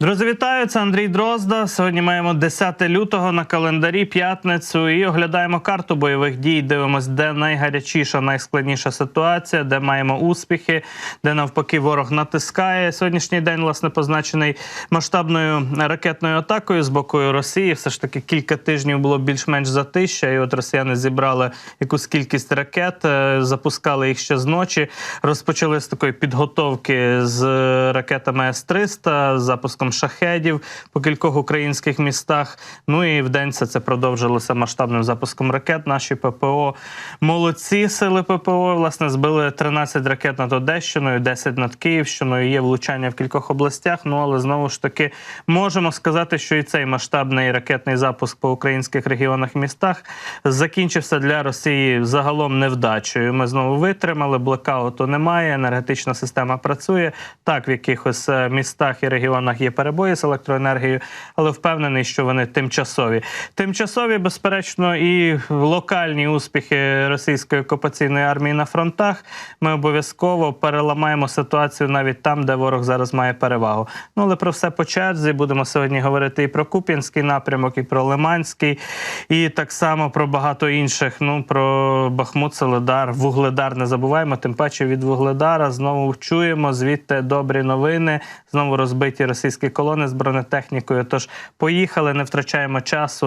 Друзі, вітаю! Це Андрій Дрозда. Сьогодні маємо 10 лютого на календарі п'ятницю і оглядаємо карту бойових дій. Дивимось, де найгарячіша, найскладніша ситуація, де маємо успіхи, де навпаки ворог натискає. Сьогоднішній день власне позначений масштабною ракетною атакою з боку Росії. Все ж таки кілька тижнів було більш-менш затища, і от росіяни зібрали якусь кількість ракет, е, запускали їх ще з ночі. Розпочали з такої підготовки з ракетами С-300, запуском шахедів по кількох українських містах. Ну і в день це, продовжилося масштабним запуском ракет. Наші ППО молодці сили ППО. Власне збили 13 ракет над Одещиною, 10 над Київщиною. Є влучання в кількох областях. Ну але знову ж таки можемо сказати, що і цей масштабний ракетний запуск по українських регіонах і містах закінчився для Росії загалом невдачею. Ми знову витримали. Блекауту немає. Енергетична система працює. Так, в якихось е, містах і регіонах є перебої з електроенергією, але впевнений, що вони тимчасові. Тимчасові, безперечно, і локальні успіхи російської окупаційної армії на фронтах. Ми обов'язково переламаємо ситуацію навіть там, де ворог зараз має перевагу. Ну але про все по черзі будемо сьогодні говорити і про Куп'янський напрямок, і про Лиманський, і так само про багато інших. Ну про Бахмут, Соледар, Вугледар. Не забуваємо. Тим паче від Вугледара знову чуємо звідти добрі новини. Знову розбиті російські колони з бронетехнікою. Тож поїхали, не втрачаємо часу.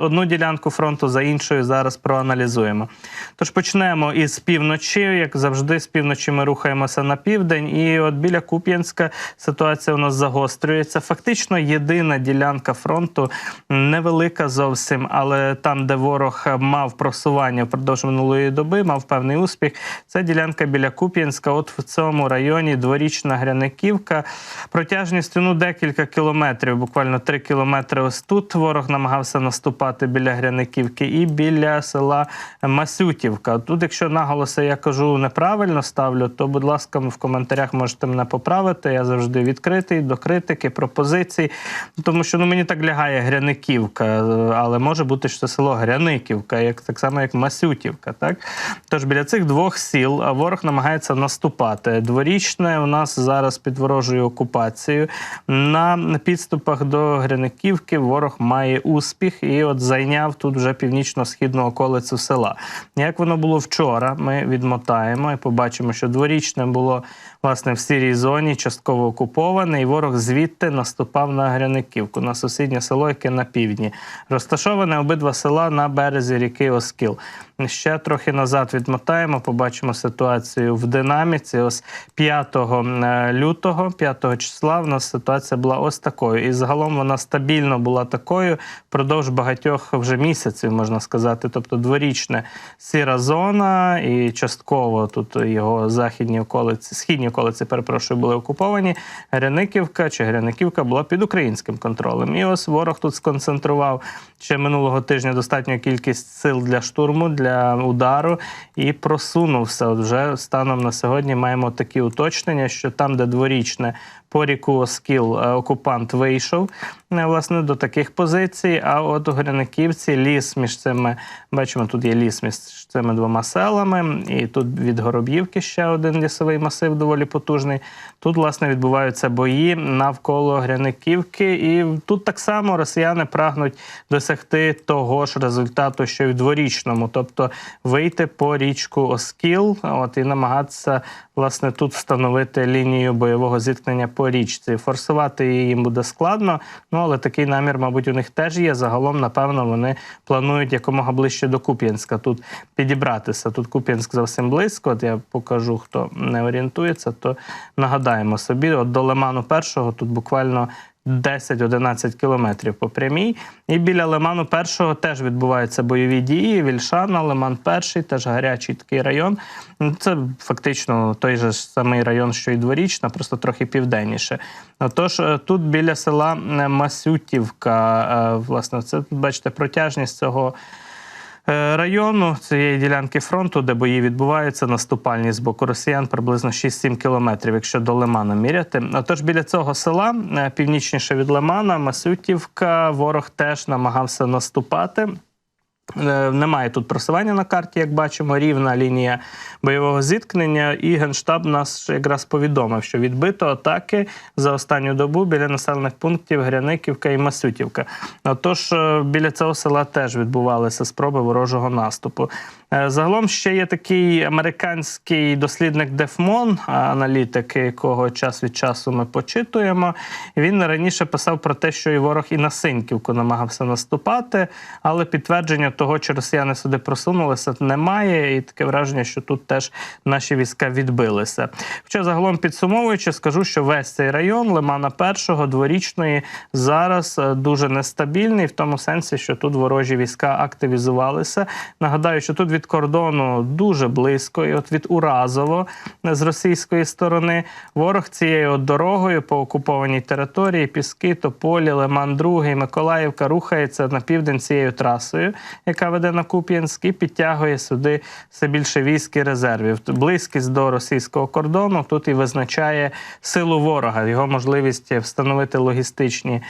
Одну ділянку фронту за іншою зараз проаналізуємо. Тож почнемо із півночі. Як завжди, з півночі ми рухаємося на південь. І от біля Куп'янська ситуація у нас загострюється. Фактично єдина ділянка фронту невелика зовсім, але там, де ворог мав просування впродовж минулої доби, мав певний успіх. Це ділянка біля Куп'янська. От в цьому районі дворічна Гряниківка. Протяжністю ну декілька кілометрів, буквально три кілометри. Ось тут ворог намагався наступати біля Гряниківки і біля села Масютівка. Тут, якщо наголоси я кажу неправильно ставлю, то будь ласка, в коментарях можете мене поправити. Я завжди відкритий до критики, пропозицій. Тому що ну мені так лягає Гряниківка, але може бути, що село Гряниківка, як так само як Масютівка. Так тож біля цих двох сіл ворог намагається наступати. Дворічне у нас зараз під ворожою окупацією. На підступах до Гриниківки ворог має успіх і от зайняв тут вже північно-східну околицю села. Як воно було вчора, ми відмотаємо і побачимо, що дворічне було власне в сірій зоні, частково окуповане, і ворог звідти наступав на Гряниківку, на сусіднє село, яке на півдні. Розташоване обидва села на березі ріки Оскіл. Ще трохи назад відмотаємо, побачимо ситуацію в динаміці. Ось 5 е, лютого, 5 числа, в нас ситуація була ось такою. І загалом вона стабільно була такою впродовж багатьох вже місяців, можна сказати. Тобто дворічна сіра зона, і частково тут його західні околиці, східні околиці, перепрошую, були окуповані. Гряниківка чи Гряниківка була під українським контролем. І ось ворог тут сконцентрував ще минулого тижня достатню кількість сил для штурму, для удару і просунувся. От вже станом на сьогодні маємо такі уточнення, що там, де дворічне по ріку Оскіл е, окупант вийшов е, власне до таких позицій. А от у Гряниківці ліс між цими бачимо, тут є ліс між цими двома селами, і тут від Гороб'ївки ще один лісовий масив доволі потужний. Тут, власне, відбуваються бої навколо Гряниківки, і тут так само росіяни прагнуть досягти того ж результату, що й в дворічному, тобто вийти по річку Оскіл, от і намагатися власне тут встановити лінію бойового зіткнення по річці. Форсувати її їм буде складно, ну але такий намір, мабуть, у них теж є. Загалом, напевно, вони планують якомога ближче до Куп'янська тут підібратися. Тут Куп'янськ зовсім близько. От я покажу, хто не орієнтується, то нагадаємо собі, от до Лиману першого тут буквально 10-11 кілометрів по прямій. І біля Лиману першого теж відбуваються бойові дії. Вільшана, Лиман перший, теж гарячий такий район. Ну, Це фактично той же самий район, що і дворічна, просто трохи південніше. Тож е, тут біля села е, Масютівка, е, власне, це бачите протяжність цього. Е, району цієї ділянки фронту, де бої відбуваються, наступальні з боку росіян приблизно 6-7 кілометрів, якщо до Лимана міряти. Отож, біля цього села, е, північніше від Лимана, Масютівка, ворог теж намагався наступати. Е, Немає тут просування на карті, як бачимо, рівна лінія бойового зіткнення. І генштаб нас якраз повідомив, що відбито атаки за останню добу біля населених пунктів Гряниківка і Масютівка. Отож, е, біля цього села теж відбувалися спроби ворожого наступу. Е, Загалом ще є такий американський дослідник Дефмон, аналітик, якого час від часу ми почитуємо. Він раніше писав про те, що і ворог і на Синьківку намагався наступати, але підтвердження того, чи росіяни сюди просунулися, немає. І таке враження, що тут теж наші війська відбилися. Хоча загалом підсумовуючи, скажу, що весь цей район Лимана Першого, дворічної, зараз е, дуже нестабільний, в тому сенсі, що тут ворожі війська активізувалися. Нагадаю, що тут від кордону дуже близько, і от від Уразово з російської сторони ворог цією от дорогою по окупованій території Піски, Тополі, Лиман Другий, Миколаївка рухається на південь цією трасою, яка веде на Куп'янськ, і підтягує сюди все більше військ і резервів. Близькість до російського кордону тут і визначає силу ворога, його можливість встановити логістичні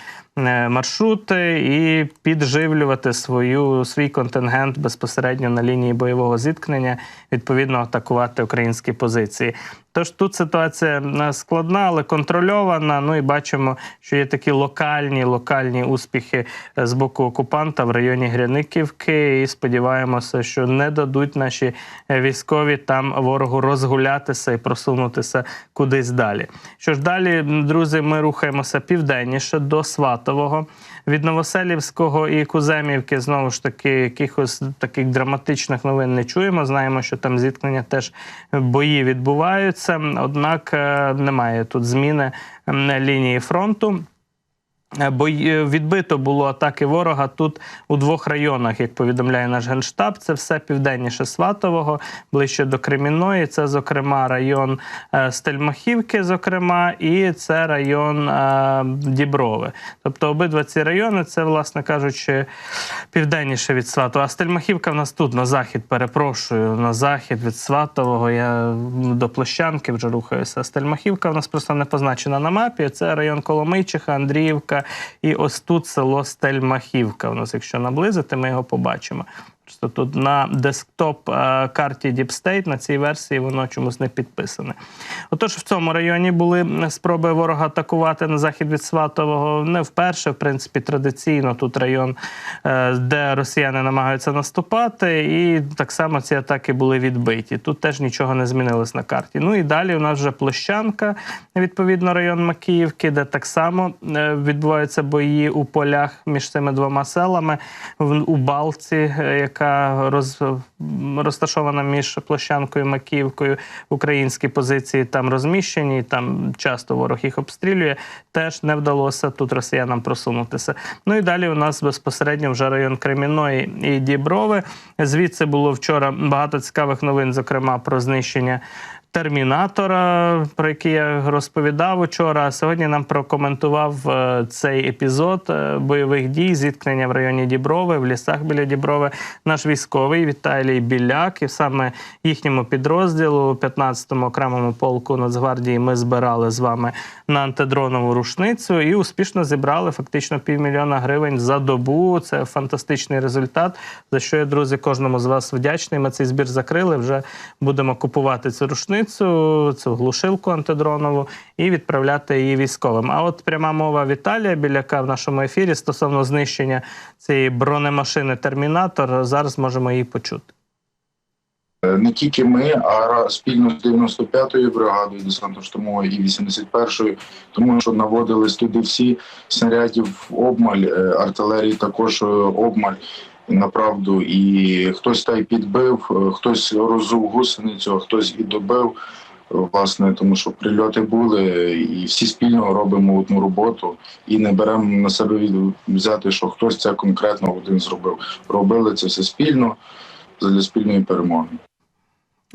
маршрути і підживлювати свою свій контингент безпосередньо на лінії бойового зіткнення, відповідно атакувати українські позиції. Тож тут ситуація е, складна, але контрольована. Ну і бачимо, що є такі локальні локальні успіхи е, з боку окупанта в районі Гряниківки. І сподіваємося, що не дадуть наші е, військові там ворогу розгулятися і просунутися кудись далі. Що ж далі, друзі, ми рухаємося південніше до Сватового. Від Новоселівського і Куземівки знову ж таки якихось таких драматичних новин не чуємо. Знаємо, що там зіткнення теж бої відбуваються. Однак е, немає тут зміни лінії фронту. Е, Бої е, відбито було атаки ворога тут у двох районах, як повідомляє наш генштаб. Це все південніше Сватового, ближче до Кремінної. Це, зокрема, район е, Стельмахівки, зокрема, і це район Діброви. Тобто обидва ці райони це, власне кажучи, південніше від Сватова. А Стельмахівка в нас тут на захід. Перепрошую, на захід від Сватового. Я до Площанки вже рухаюся. Стельмахівка в нас просто не позначена на мапі. Це район Коломийчиха, Андріївка. І ось тут село Стельмахівка. У нас, якщо наблизити, ми його побачимо. Просто тут на десктоп е, Deep State на цій версії воно чомусь не підписане. Отож, в цьому районі були спроби ворога атакувати на захід від Сватового не вперше. В принципі, традиційно тут район, е, де росіяни намагаються наступати, і так само ці атаки були відбиті. Тут теж нічого не змінилось на карті. Ну і далі у нас вже площанка, відповідно, район Макіївки, де так само е, відбуваються бої у полях між цими двома селами у Балці, е, яка роз, розташована між площанкою і Макіївкою. Українські позиції там розміщені, там часто ворог їх обстрілює. Теж не вдалося тут росіянам просунутися. Ну і далі у нас безпосередньо вже район Креміної і Діброви. Звідси було вчора багато цікавих новин, зокрема про знищення. Термінатора, про який я розповідав учора, а сьогодні нам прокоментував е, цей епізод е, бойових дій, зіткнення в районі Діброви, в лісах біля Діброви. Наш військовий Віталій Біляк, і саме їхньому підрозділу, 15-му окремому полку Нацгвардії, ми збирали з вами на антидронову рушницю і успішно зібрали фактично півмільйона гривень за добу. Це фантастичний результат. За що я, друзі, кожному з вас вдячний. Ми цей збір закрили. Вже будемо купувати цю рушницю, цю глушилку антидронову і відправляти її військовим. А от пряма мова Віталія Біляка в нашому ефірі стосовно знищення цієї бронемашини Термінатор. Зараз можемо її почути. Е, Не тільки ми, а спільно з 95-ю бригадою десантно-штурмовою і 81-ю, тому що наводились туди всі снарядів обмаль, е, артилерії також е, обмаль. Направду, і хтось та й підбив, е, хтось розув гусеницю, а хтось і добив. е, Власне, тому що прильоти були, і всі спільно робимо одну роботу і не беремо на себе взяти, що хтось це конкретно один зробив. Робили це все спільно для спільної перемоги.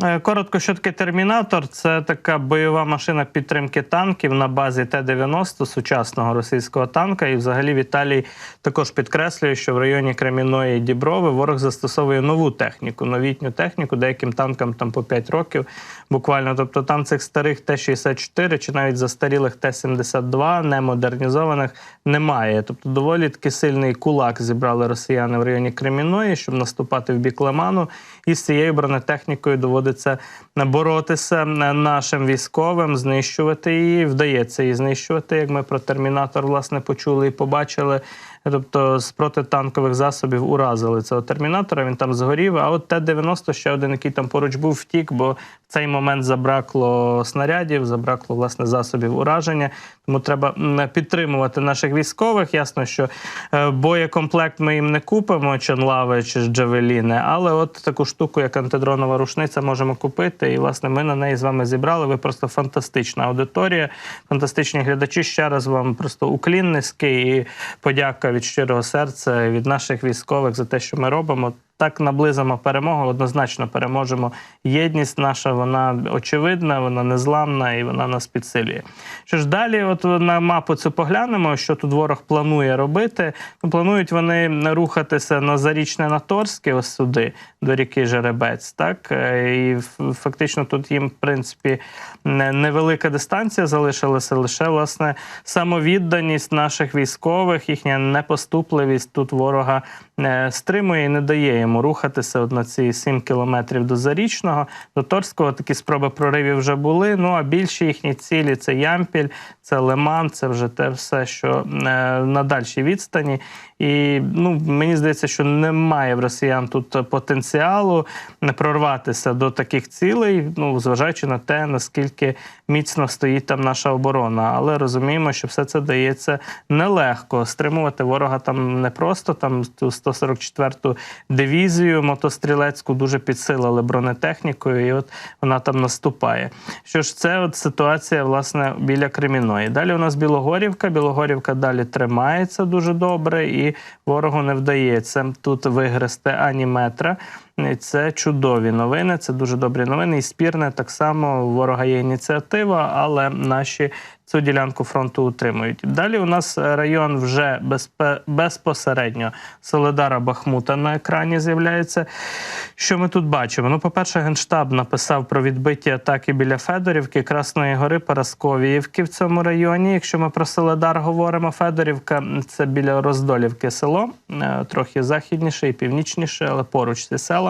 Е, Коротко, що таке термінатор? Це така бойова машина підтримки танків на базі Т-90 сучасного російського танка. І взагалі Віталій також підкреслює, що в районі Креміної Діброви ворог застосовує нову техніку, новітню техніку, деяким танкам там по 5 років буквально. Тобто там цих старих Т-64 чи навіть застарілих Т-72, немодернізованих, немає. Тобто доволі таки сильний кулак зібрали росіяни в районі Креміної, щоб наступати в бік Лиману. І з цією бронетехнікою доводиться боротися нашим військовим, знищувати її. Вдається її знищувати, як ми про термінатор власне почули і побачили. Тобто з протитанкових засобів уразили цього термінатора. Він там згорів. А от Т-90 ще один, який там поруч був, втік, бо в цей момент забракло снарядів, забракло власне засобів ураження. Тому треба підтримувати наших військових. Ясно, що е, боєкомплект ми їм не купимо, чи ж джавеліни, але от таку штуку, як антидронова рушниця, можемо купити. І власне ми на неї з вами зібрали. Ви просто фантастична аудиторія, фантастичні глядачі. Ще раз вам просто уклін низький і подяка від щирого серця від наших військових за те, що ми робимо. Так наблизимо перемогу, однозначно переможемо. Єдність наша, вона очевидна, вона незламна і вона нас підсилює. Що ж далі, от на мапу цю поглянемо, що тут ворог планує робити. Ну, планують вони рухатися на зарічне на Торське, ось сюди, до ріки Жеребець. Так Е, і фактично тут їм, в принципі, невелика дистанція залишилася, лише власне самовідданість наших військових, їхня непоступливість тут ворога е, стримує і не дає йому рухатися от на ці 7 кілометрів до Зарічного. До Торського такі спроби проривів вже були. Ну а більші їхні цілі це Ямпіль, це Лиман, це вже те все, що е, на дальшій відстані. І ну мені здається, що немає в росіян тут потенціалу не прорватися до таких цілей, ну зважаючи на те, наскільки міцно стоїть там наша оборона. Але розуміємо, що все це дається нелегко. Стримувати ворога там не просто там ту 144-ту дивізію мотострілецьку дуже підсилили бронетехнікою, і от вона там наступає. Що ж, це от ситуація власне біля Креміної. Далі у нас Білогорівка. Білогорівка далі тримається дуже добре, і ворогу не вдається тут вигрести ані метра. Це чудові новини, це дуже добрі новини. І спірне так само ворога є ініціатива, але наші цю ділянку фронту утримують. Далі у нас район вже безпосередньо Соледара Бахмута на екрані з'являється. Що ми тут бачимо? Ну, по-перше, Генштаб написав про відбиті атаки біля Федорівки, Красної Гори, Парасковіївки в цьому районі. Якщо ми про Соледар говоримо, Федорівка це біля Роздолівки село, е, трохи західніше і північніше, але поруч ці села.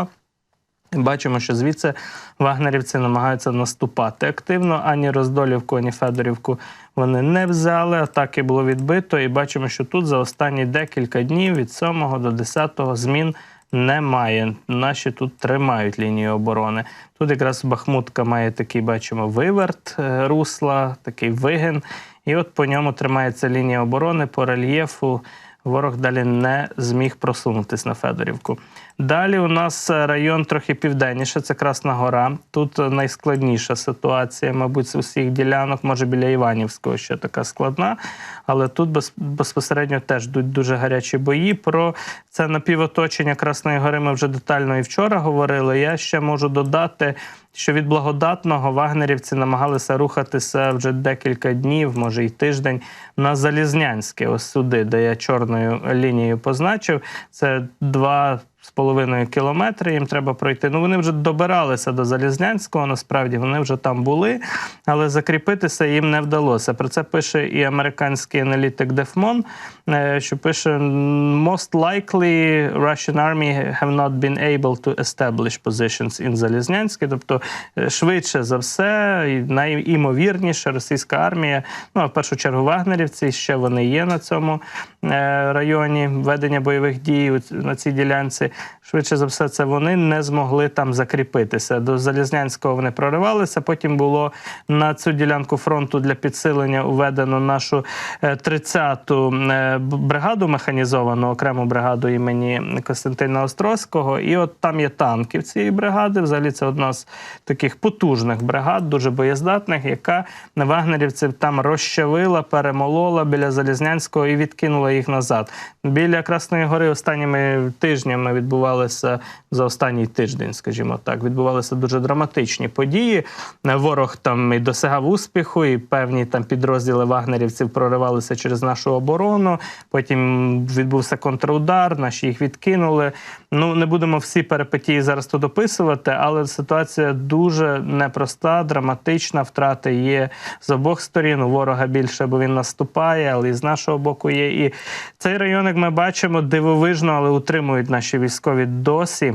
Бачимо, що звідси вагнерівці намагаються наступати активно. Ані Роздолівку, ані Федорівку вони не взяли. Атаки було відбито. І бачимо, що тут за останні декілька днів від 7 до 10 змін немає. Наші тут тримають лінію оборони. Тут якраз Бахмутка має такий, бачимо, виверт е, русла, такий вигин. І от по ньому тримається лінія оборони по рельєфу. Ворог далі не зміг просунутись на Федорівку. Далі у нас е, район трохи південніше, це Красна Гора. Тут е, найскладніша ситуація, мабуть, з усіх ділянок, може біля Іванівського ще така складна, але тут без, безпосередньо теж йдуть дуже гарячі бої. Про це напівоточення Красної Гори ми вже детально і вчора говорили. Я ще можу додати, що від благодатного вагнерівці намагалися рухатися вже декілька днів, може й тиждень, на Залізнянське, ось сюди, де я чорною лінією позначив. Це два з половиною кілометри їм треба пройти. Ну вони вже добиралися до Залізнянського. Насправді вони вже там були, але закріпитися їм не вдалося. Про це пише і американський аналітик Дефмон, е, що пише: most likely Russian army have not been able to establish positions in Залізнянське. Тобто, е, швидше за все, найімовірніше, російська армія, ну а в першу чергу вагнерівці, ще вони є на цьому е, районі ведення бойових дій на цій ділянці. Швидше за все, це вони не змогли там закріпитися. До Залізнянського вони проривалися. Потім було на цю ділянку фронту для підсилення уведено нашу е, 30-ту е, бригаду механізовану, окрему бригаду імені Костянтина Острозького. І от там є танки в цієї бригади. Взагалі це одна з таких потужних бригад, дуже боєздатних, яка на вагнерівців там розчавила, перемолола біля Залізнянського і відкинула їх назад. Біля Красної Гори останніми тижнями відбувалися за останній тиждень, скажімо так. Відбувалися дуже драматичні події. Е, Ворог там і досягав успіху, і певні там підрозділи вагнерівців проривалися через нашу оборону. Потім відбувся контрудар, наші їх відкинули. Ну не будемо всі перипетії зараз тут описувати, але ситуація дуже непроста, драматична. Втрати є з обох сторін. У ворога більше, бо він наступає, але і з нашого боку є. І цей район, як ми бачимо, дивовижно, але утримують наші військові досі.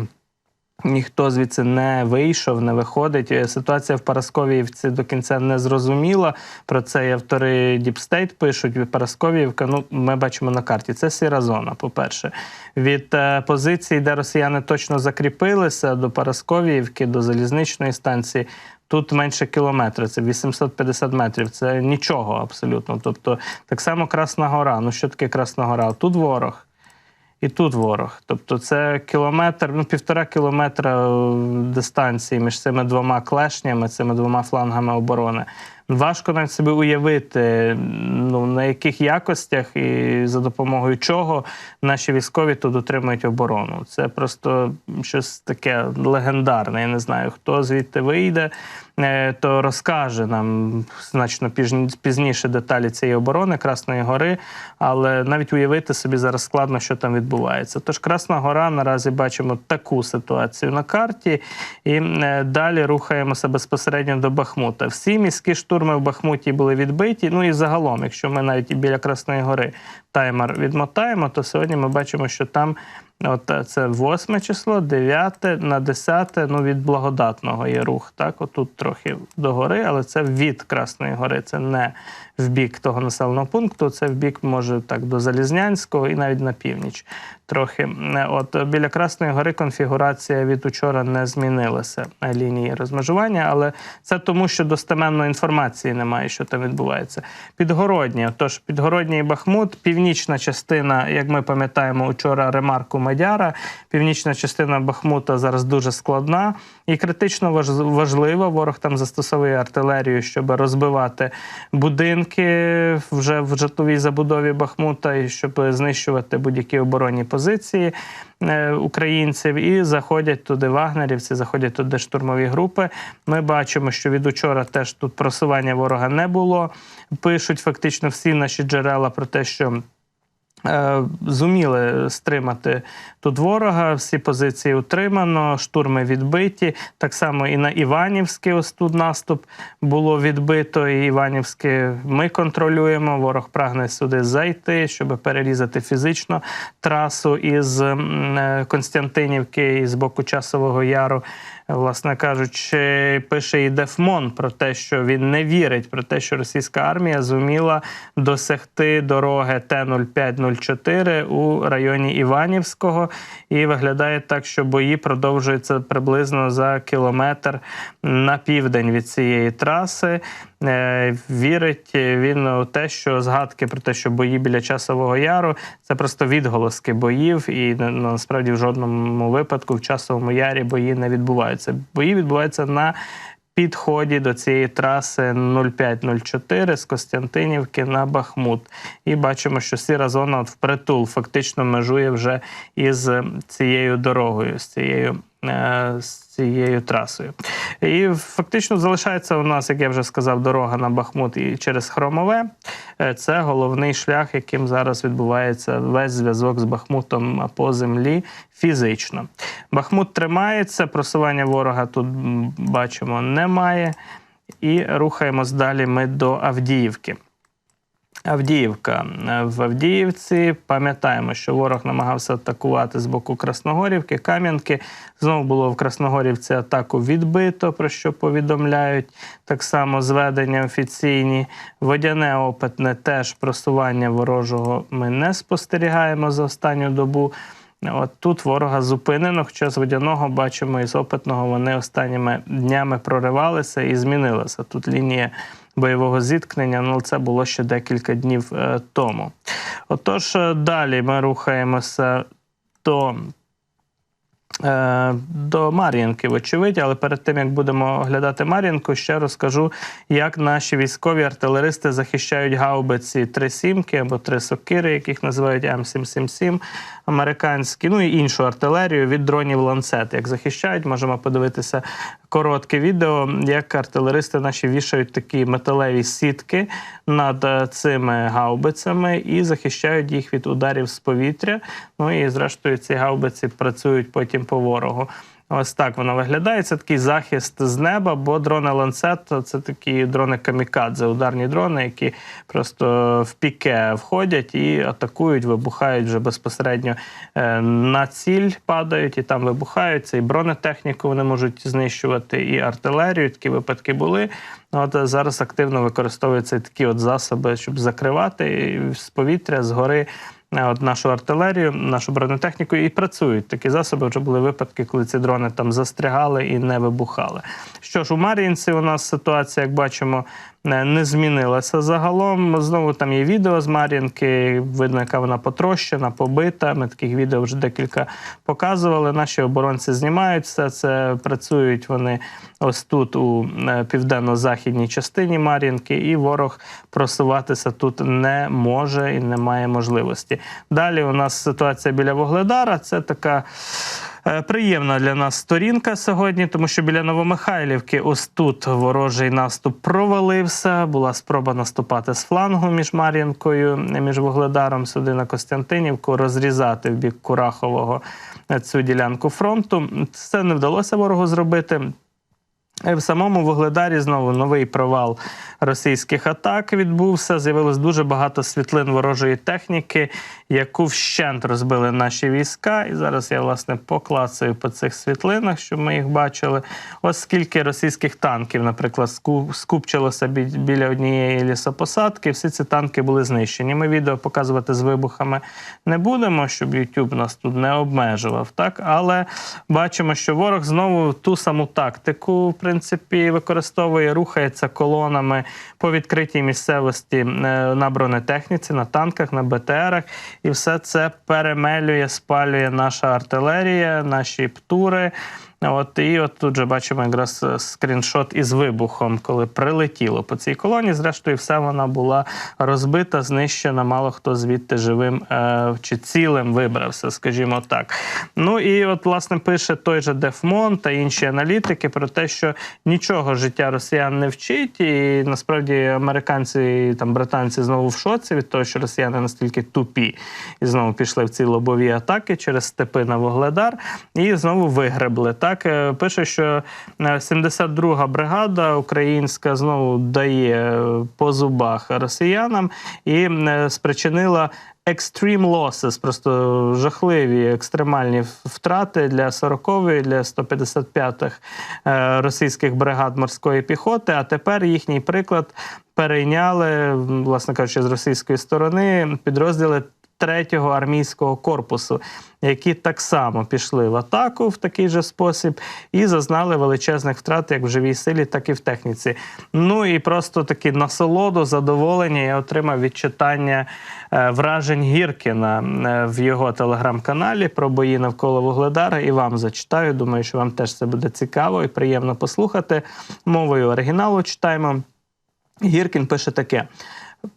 Ніхто звідси не вийшов, не виходить. Е, Ситуація в Парасковіївці до кінця не зрозуміла. Про це і автори State пишуть. Парасковіївка, ну ми бачимо на карті. Це сіра зона. По-перше, від е, позицій, де росіяни точно закріпилися, до Парасковіївки, до залізничної станції. Тут менше кілометра, це 850 метрів. Це нічого абсолютно. Тобто, так само Красна Гора. Ну що таке Красна Гора? Тут ворог. І тут ворог. Тобто це кілометр, ну півтора кілометра е, дистанції між цими двома клешнями, цими двома флангами оборони. Важко навіть собі уявити, ну на яких якостях і за допомогою чого наші військові тут утримують оборону. Це просто щось таке легендарне. Я не знаю, хто звідти вийде, е, то розкаже нам значно пізніше деталі цієї оборони Красної Гори, але навіть уявити собі зараз складно, що там відбувається. Тож Красна Гора наразі бачимо таку ситуацію на карті, і е, далі рухаємося безпосередньо до Бахмута. Всі міські штурми в Бахмуті були відбиті. Ну і загалом, якщо ми навіть і біля Красної Гори таймер відмотаємо, то сьогодні ми бачимо, що там. От е, це 8 число, 9 на 10, ну від благодатного є рух. Так, отут трохи догори, але це від Красної гори. Це не в бік того населеного пункту, це в бік, може так, до Залізнянського і навіть на північ. Трохи Е, от біля Красної гори конфігурація від учора не змінилася е, лінії розмежування, але це тому, що достеменної інформації немає, що там відбувається. Підгородні, отож, підгородній Бахмут, північна частина, як ми пам'ятаємо, учора ремарку Мадяра. Північна частина Бахмута зараз дуже складна і критично важ- важлива. Ворог там застосовує артилерію, щоб розбивати будинки вже в житловій забудові Бахмута, і щоб знищувати будь-які оборонні позиції е, українців. І заходять туди вагнерівці, заходять туди штурмові групи. Ми бачимо, що від учора теж тут просування ворога не було. Пишуть фактично всі наші джерела про те, що. Е, Зуміли стримати тут ворога, всі позиції утримано, штурми відбиті. Так само і на Іванівське, ось тут наступ було відбито. І Іванівське ми контролюємо. Ворог прагне сюди зайти, щоб перерізати фізично трасу із е, Константинівки і з боку Часового Яру. Власне кажучи, пише і Дефмон про те, що він не вірить про те, що російська армія зуміла досягти дороги Т-0504 у районі Іванівського. І виглядає так, що бої продовжуються приблизно за кілометр на південь від цієї траси. Е, Вірить він у те, що згадки про те, що бої біля часового яру це просто відголоски боїв, і насправді в жодному випадку в часовому ярі бої не відбуваються. Бої відбуваються на підході до цієї траси 0504 з Костянтинівки на Бахмут. І бачимо, що сіра зона от впритул фактично межує вже із цією дорогою, з цією. е, З цією трасою. І фактично залишається у нас, як я вже сказав, дорога на Бахмут і через Хромове. Е, Це головний шлях, яким зараз відбувається весь зв'язок з Бахмутом по землі фізично. Бахмут тримається, просування ворога тут бачимо немає. І рухаємось далі ми до Авдіївки. Авдіївка. В Авдіївці пам'ятаємо, що ворог намагався атакувати з боку Красногорівки, Кам'янки. Знову було в Красногорівці атаку відбито, про що повідомляють. Так само зведення офіційні. Водяне опитне теж просування ворожого ми не спостерігаємо за останню добу. От тут ворога зупинено, хоча з водяного бачимо і з опитного вони останніми днями проривалися і змінилася. Тут лінія бойового зіткнення, ну це було ще декілька днів е, тому. Отож, е, далі ми рухаємося до Е, До Мар'їнки, вочевидь, але перед тим як будемо оглядати Мар'їнку, ще розкажу, як наші військові артилеристи захищають гаубиці три сімки або три сокири, яких називають М777, американські, ну і іншу артилерію від дронів ланцет. Як захищають, можемо подивитися коротке відео, як артилеристи наші вішають такі металеві сітки над е, цими гаубицями і захищають їх від ударів з повітря. Ну і зрештою ці гаубиці працюють потім по ворогу. Ось так воно виглядає. Це такий захист з неба, бо дрони ланцет це такі дрони камікадзе, ударні дрони, які просто в піке входять і атакують, вибухають вже безпосередньо е, на ціль, падають і там вибухаються. І бронетехніку вони можуть знищувати, і артилерію. Такі випадки були. От е, зараз активно використовуються такі от засоби, щоб закривати з повітря, згори е, от нашу артилерію, нашу бронетехніку, і працюють такі засоби. Вже були випадки, коли ці дрони там застрягали і не вибухали. Що ж, у Мар'їнці у нас ситуація, як бачимо, не змінилася загалом. Знову там є відео з Мар'їнки, видно, яка вона потрощена, побита. Ми таких відео вже декілька показували. Наші оборонці знімають все це, працюють вони ось тут, у е, південно-західній частині Мар'їнки, і ворог просуватися тут не може і не має можливості. Далі у нас ситуація біля Вогледара. Це така. Е, Приємна для нас сторінка сьогодні, тому що біля Новомихайлівки ось тут ворожий наступ провалився. Була спроба наступати з флангу між Мар'їнкою, між Вугледаром сюди на Костянтинівку, розрізати в бік Курахового е, цю ділянку фронту. Це не вдалося ворогу зробити. Е, В самому Вугледарі знову новий провал російських атак відбувся. З'явилось дуже багато світлин ворожої техніки, яку вщент розбили наші війська. І зараз я власне поклацаю по цих світлинах, щоб ми їх бачили. Ось скільки російських танків, наприклад, скупчилося біля однієї лісопосадки. Всі ці танки були знищені. Ми відео показувати з вибухами не будемо, щоб YouTube нас тут не обмежував. Так, але бачимо, що ворог знову ту саму тактику, в принципі, використовує, рухається колонами по відкритій місцевості е, на бронетехніці, на танках, на БТРах, і все це перемелює, спалює наша артилерія, наші птури. От і от тут же бачимо якраз е, скріншот із вибухом, коли прилетіло по цій колоні. Зрештою, все вона була розбита, знищена. Мало хто звідти живим е, чи цілим вибрався, скажімо так. Ну і от власне пише той же Дефмон та інші аналітики про те, що нічого життя росіян не вчить, і насправді американці і там британці знову в шоці від того, що росіяни настільки тупі і знову пішли в ці лобові атаки через степи на Вогледар і знову вигребли. Так е, пише, що е, 72-га бригада українська знову дає е, по зубах росіянам і е, спричинила. Extreme losses, просто жахливі екстремальні втрати для 40-ї, для 155-х е, російських бригад морської піхоти. А тепер їхній приклад перейняли, власне кажучи, з російської сторони підрозділи третього армійського корпусу, які так само пішли в атаку в такий же спосіб і зазнали величезних втрат як в живій силі, так і в техніці. Ну і просто такі насолоду, задоволення я отримав від читання е, вражень Гіркіна е, в його телеграм-каналі про бої навколо Вугледара. І вам зачитаю. Думаю, що вам теж це буде цікаво і приємно послухати. Мовою оригіналу читаємо. Гіркін пише таке.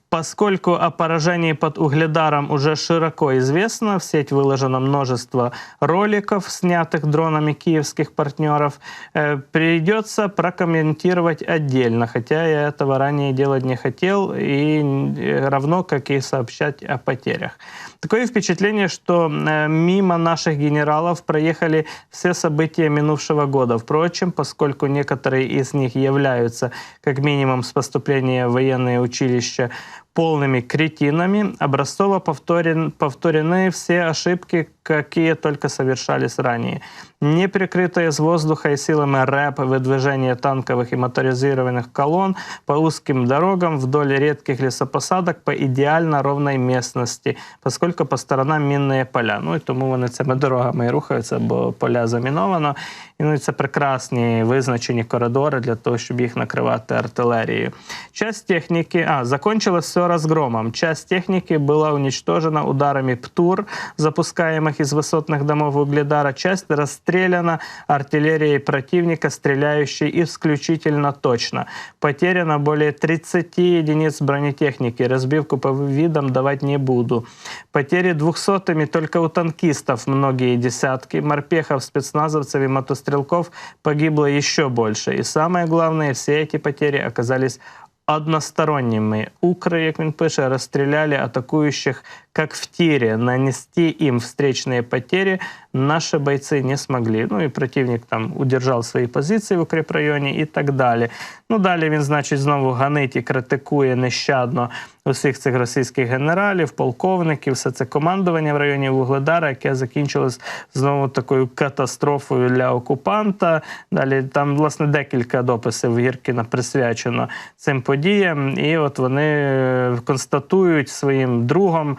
Поскольку о поражении под Угледаром уже широко известно, в сеть выложено множество роликов, снятых дронами киевских партнеров, э, придется прокомментировать отдельно, хотя я этого ранее делать не хотел, и э, равно как и сообщать о потерях. Такое впечатление, что э, мимо наших генералов проехали все события минувшего года. Впрочем, поскольку некоторые из них являются, как минимум, с поступления в военное училище полными кретинами, образцово повторен, повторены все ошибки, какие только совершались ранее. Неприкрытое с воздуха и силами РЭП выдвижение танковых и моторизированных колонн по узким дорогам вдоль редких лесопосадок по идеально ровной местности, поскольку по сторонам мінні поля. Ну і тому вони цими дорогами і рухаються, бо поля заміновано. І ну, і це прекрасні визначені коридори для того, щоб їх накривати артилерією. Часть техніки, а, закончилось все разгромом. Часть техники была уничтожена ударами ПТУР, запускаемых выпущенных из высотных домов Угледара, часть расстреляна артиллерией противника, стреляющей исключительно точно. Потеряно более 30 единиц бронетехники. Разбивку по видам давать не буду. Потери двухсотыми только у танкистов многие десятки. Морпехов, спецназовцев и мотострелков погибло еще больше. И самое главное, все эти потери оказались односторонними. Укры, як він пише, розстріляли как в тире. Нанести им встречные потери наши бойцы не смогли. Ну і противник там удержав свої позиції в укріпрайоні і так далі. Ну далі він, значить, знову ганить і критикує нещадно усіх цих російських генералів, полковників, все це командування в районі Вугледара, яке закінчилось знову такою катастрофою для окупанта. Далі там, власне, декілька дописів Гіркіна присвячено цим подіям. І от вони е, констатують своїм другом,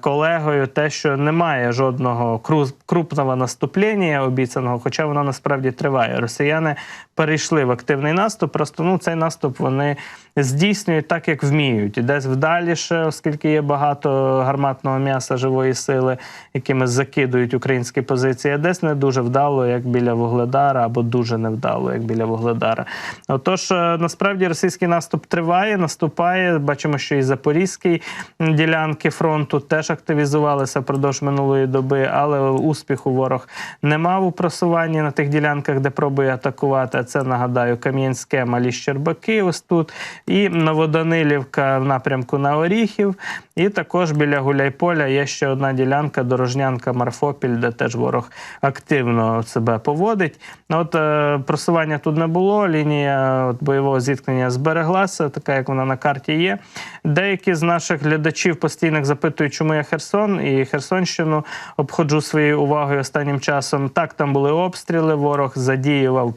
колегою, те, що немає жодного кру- крупного наступлення обіцяного, хоча воно насправді триває. Росіяни перейшли в активний наступ. Просто ну цей наступ вони здійснюють так, як вміють. І десь вдаліше, оскільки є багато гарматного м'яса живої сили, якими закидують українські позиції, а десь не дуже вдало, як біля Вугледара, або дуже невдало, як біля Вугледара. Отож, е, насправді російський наступ триває, наступає. Бачимо, що і запорізький м, ділянки фронту теж активізувалися впродовж минулої доби, але успіху ворог не мав у просуванні на тих ділянках, де пробує атакувати. А Це нагадаю Кам'янське, Малі Щербаки, ось тут, і Новоданилівка в напрямку на Оріхів. І також біля Гуляйполя є ще одна ділянка, дорожнянка Марфопіль, де теж ворог активно себе поводить. От е, просування тут не було. Лінія от, бойового зіткнення збереглася, така як вона на карті є. Деякі з наших глядачів постійних запитують, чому я Херсон і Херсонщину обходжу своєю увагою останнім часом. Так, там були обстріли, ворог задіював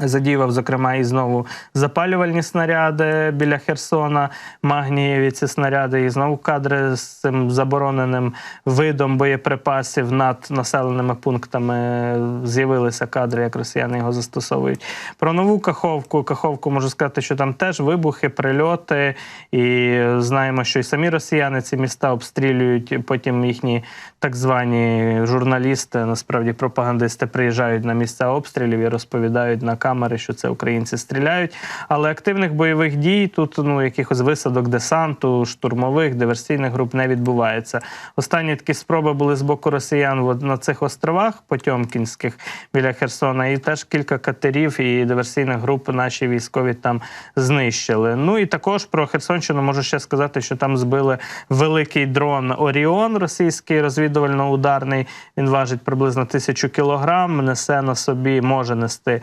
Задіював, зокрема, і знову запалювальні снаряди біля Херсона, магнієві ці снаряди, і знову кадри з цим забороненим видом боєприпасів над населеними пунктами з'явилися кадри, як росіяни його застосовують. Про нову Каховку. Каховку можу сказати, що там теж вибухи, прильоти, і знаємо, що і самі росіяни ці міста обстрілюють. Потім їхні так звані журналісти, насправді пропагандисти, приїжджають на місця обстрілів і розповідають на камери, що це українці стріляють. Але активних бойових дій тут ну якихось висадок десанту, штурмових, диверсійних груп не відбувається. Останні такі спроби були з боку росіян на цих островах Потьомкінських біля Херсона, і теж кілька катерів і диверсійних груп наші військові там знищили. Ну і також про Херсонщину можу ще сказати, що там збили великий дрон Оріон, російський розвідувально-ударний. Він важить приблизно тисячу кілограм, несе на собі, може нести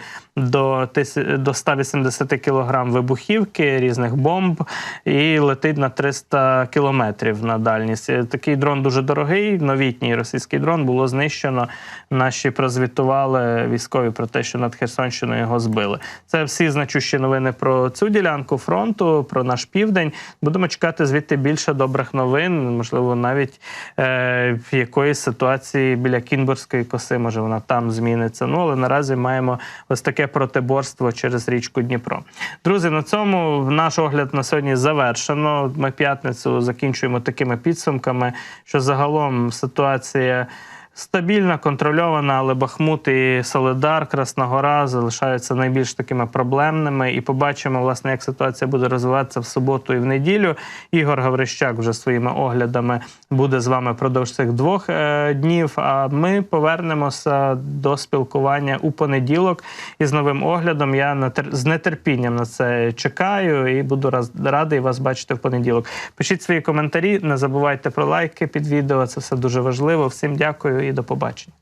до до 180 кілограм вибухівки, різних бомб, і летить на 300 кілометрів на дальність. Е, Такий дрон дуже дорогий. Новітній російський дрон було знищено. Наші прозвітували військові про те, що над Херсонщиною його збили. Це всі значущі новини про цю ділянку фронту, про наш південь. Будемо чекати звідти більше добрих новин, можливо, навіть е, в якоїсь ситуації біля Кінбурзької коси, може вона там зміниться. Ну але наразі маємо ось таке протиборство через річку Дніпро. Друзі, на цьому наш огляд на сьогодні завершено. Ми п'ятницю закінчуємо такими підсумками, що загалом ситуація. Стабільна, контрольована, але Бахмут і Солидар, Красна Гора залишаються найбільш такими проблемними. І побачимо, власне, як ситуація буде розвиватися в суботу і в неділю. Ігор Гаврищак вже своїми оглядами буде з вами впродовж цих двох е, днів. А ми повернемося до спілкування у понеділок із новим оглядом. Я з нетерпінням на це чекаю і буду радий вас бачити в понеділок. Пишіть свої коментарі, не забувайте про лайки під відео. Це все дуже важливо. Всім дякую і до побачення.